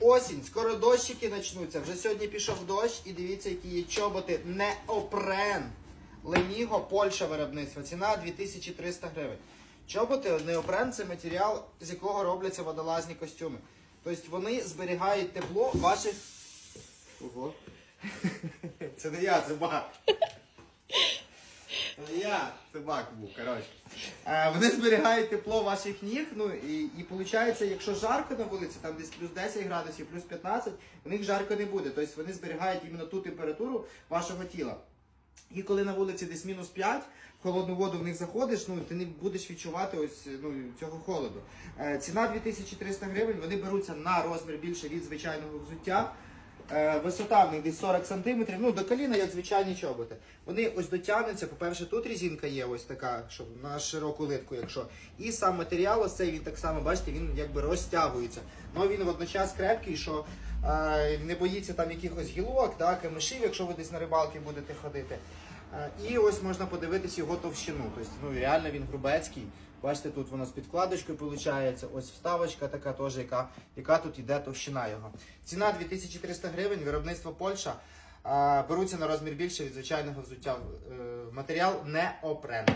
Осінь, скоро дощики почнуться. Вже сьогодні пішов дощ і дивіться, які є чоботи. Неопрен. Леніго, Польща виробництва. Ціна 2300 гривень. Чоботи, неопрен це матеріал, з якого робляться водолазні костюми. Тобто вони зберігають тепло ваших. Ого. Це не я, це бак. Не я, це бак був, коротше. Е, Вони зберігають тепло ваших ніг, ну і, і виходить, якщо жарко на вулиці, там десь плюс 10 градусів, плюс 15, у них жарко не буде. Тобто вони зберігають іменно ту температуру вашого тіла. І коли на вулиці десь мінус 5, в холодну воду в них заходиш, ну ти не будеш відчувати ось ну, цього холоду. Е, ціна 2300 гривень, вони беруться на розмір більше від звичайного взуття. Е, висота в них десь 40 см, ну до коліна, як звичайні чоботи. Вони ось дотягнуться. По-перше, тут різинка є ось така, щоб на широку литку, якщо. І сам матеріал, ось цей він так само, бачите, він якби розтягується. Ну він водночас крепкий, що е, не боїться там якихось гілок, да, камишів, якщо ви десь на рибалки будете ходити. Е, І ось можна подивитись його товщину. Тобто, ну реально він грубецький. Бачите, тут воно з підкладочкою виходить. Ось вставочка така теж, яка, яка тут іде товщина його. Ціна 2300 гривень, виробництво Польща. Е, Беруться на розмір більше від звичайного взуття. Е, Матеріал не опрен.